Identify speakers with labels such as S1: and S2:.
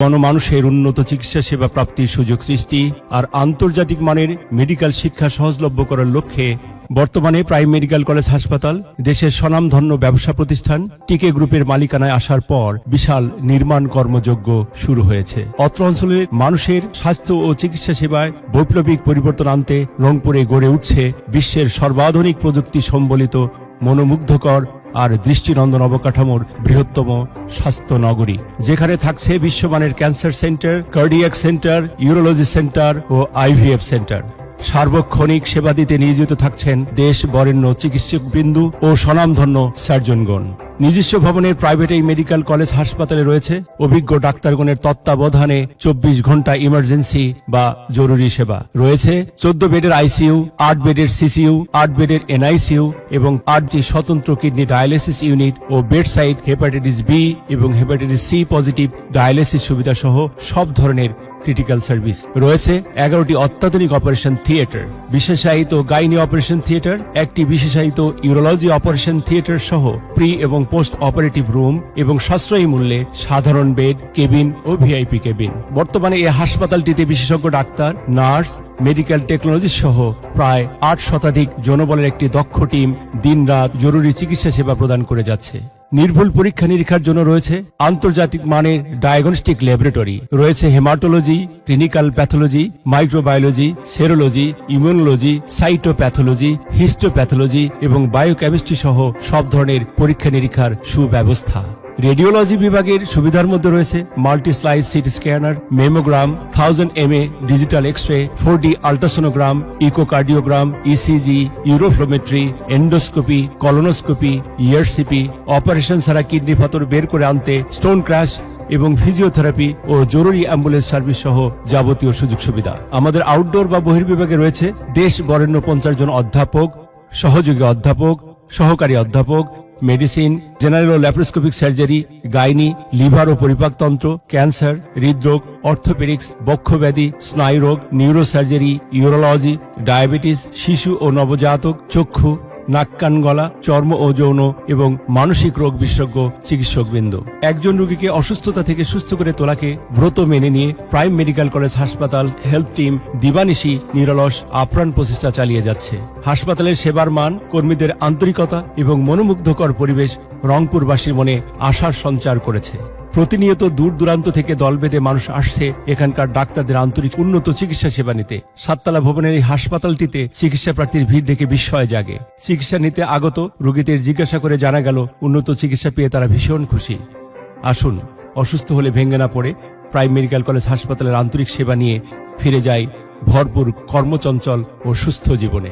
S1: গণমানুষের উন্নত চিকিৎসা সেবা প্রাপ্তির সুযোগ সৃষ্টি আর আন্তর্জাতিক মানের মেডিকেল শিক্ষা সহজলভ্য করার লক্ষ্যে বর্তমানে প্রাইম মেডিকেল কলেজ হাসপাতাল, দেশের স্বনামধন্য ব্যবসা প্রতিষ্ঠান, টিকে গ্রুপের মালিকানায় আসার পর বিশাল নির্মাণ কর্মযজ্ঞ শুরু হয়েছে। অত্র অঞ্চলের মানুষের স্বাস্থ্য ও চিকিৎসা সেবায় বৈপ্লবিক পরিবর্তন আনতে রংপুরে গড়ে উঠছে বিশ্বের সর্বাধুনিক প্রযুক্তি সম্বলিত মনোমুগ্ধকর আর দৃষ্টিনন্দন অবকাঠামোর বৃহত্তম স্বাস্থ্য নগরী, যেখানে থাকছে বিশ্বমানের cancer centre, cardiac centre, urology centre ও আইভিএফ সেন্টার। সার্বক্ষণিক সেবা দিতে নিয়োজিত থাকছেন দেশ বরেণ্য চিকিৎসক বিন্দু ও স্বনামধন্য সার্জনগণ। নিজস্ব ভবনের প্রাইভেট এই মেডিকেল কলেজ হাসপাতালে রয়েছে। অভিজ্ঞ ডাক্তারগণের তত্ত্বাবধানে চব্বিশ ঘণ্টা ইমার্জেন্সি বা জরুরি সেবা। রয়েছে চোদ্দ বেডের আইসিইউ, আট বেডের সিসিইউ, আট বেডের এনআইসিইউ এবং আটটি স্বতন্ত্র কিডনি ডায়ালিসিস ইউনিট ও বেডসাইড হেপাটাইটিস বি এবং হেপাটাইটিস সি পজিটিভ ডায়ালিসিস সুবিধা সহ সব ধরনের ক্রিটিক্যাল সার্ভিস রয়েছে এগারোটি অত্যাধুনিক অপারেশন থিয়েটার বিশেষায়িত গাইনি অপারেশন থিয়েটার একটি বিশেষায়িত ইউরোলজি অপারেশন থিয়েটার সহ প্রি এবং পোস্ট অপারেটিভ রুম এবং সাশ্রয়ী মূল্যে সাধারণ বেড কেবিন ও ভিআইপি কেবিন বর্তমানে এই হাসপাতালটিতে বিশেষজ্ঞ ডাক্তার নার্স মেডিকেল টেকনোলজি সহ প্রায় আট শতাধিক জনবলের একটি দক্ষ টিম দিনরাত জরুরি চিকিৎসা সেবা প্রদান করে যাচ্ছে। নির্ভুল পরীক্ষা নিরীক্ষার জন্য রয়েছে আন্তর্জাতিক মানের ডায়াগনস্টিক ল্যাবরেটরি। রয়েছে haematology, clinical pathology, microbiology, serology, immunology, cytopathology, histopathology এবং বায়োকেমিস্ট্রি সহ সব ধরনের পরীক্ষা নিরীক্ষার সুব্যবস্থা। রেডিওলজি বিভাগের সুবিধার মধ্যে রয়েছে multi slice CT scanner, mammogram thousand M A digital X ray four D ultrasonogram echocardiogram ECG uroflowmetry endoscopy colonoscopy ERCP operation ছাড়া কিডনি পাথর বের করে আনতে স্টোন ক্র্যাশ এবং ফিজিওথেরাপি ও জরুরি অ্যাম্বুলেন্স সার্ভিস সহ যাবতীয় সুযোগ সুবিধা। আমাদের আউটডোর বা বহির্বিভাগে রয়েছে দেশ বরেণ্য পঞ্চাশ জন অধ্যাপক, সহযোগী অধ্যাপক, সহকারী অধ্যাপক মেডিসিন জেনারেল ও ল্যাপ্রোস্কোপিক সার্জারি গাইনি লিভার ও পরিপাকতন্ত্র ক্যান্সার হৃদরোগ অর্থোপেডিক্স বক্ষব্যাধি, স্নায়ুরোগ নিউরোসার্জারি ইউরোলজি ডায়াবেটিস শিশু ও নবজাতক, চক্ষু নাক, কান, গলা, চর্ম ও যৌন এবং মানসিক রোগ বিশেষজ্ঞ চিকিৎসকবৃন্দ। একজন রোগীকে অসুস্থতা থেকে সুস্থ করে তোলাকে ব্রত মেনে নিয়ে প্রাইম মেডিকেল কলেজ হাসপাতাল হেলথ টিম দিবানিশি, নিরলস, আপ্রাণ প্রচেষ্টা চালিয়ে যাচ্ছে। হাসপাতালের সেবার মান, কর্মীদের আন্তরিকতা এবং মনোমুগ্ধকর পরিবেশ রংপুরবাসীর মনে আশার সঞ্চার করেছে। প্রতিনিয়ত দূর দূরান্ত থেকে দল বেঁধে মানুষ আসছে এখানকার ডাক্তারদের আন্তরিক উন্নত চিকিৎসা সেবা নিতে। সাততলা ভবনের এই হাসপাতালটিতে চিকিৎসা প্রার্থীর ভিড় দেখে বিস্ময় জাগে। চিকিৎসা নিতে আগত রোগীদের জিজ্ঞাসা করে জানা গেল, উন্নত চিকিৎসা পেয়ে তারা ভীষণ খুশি। আসুন, অসুস্থ হলে ভেঙে না পড়ে প্রাইম মেডিকেল কলেজ হাসপাতালের আন্তরিক সেবা নিয়ে ফিরে যাই ভরপুর কর্মচঞ্চল ও সুস্থ জীবনে।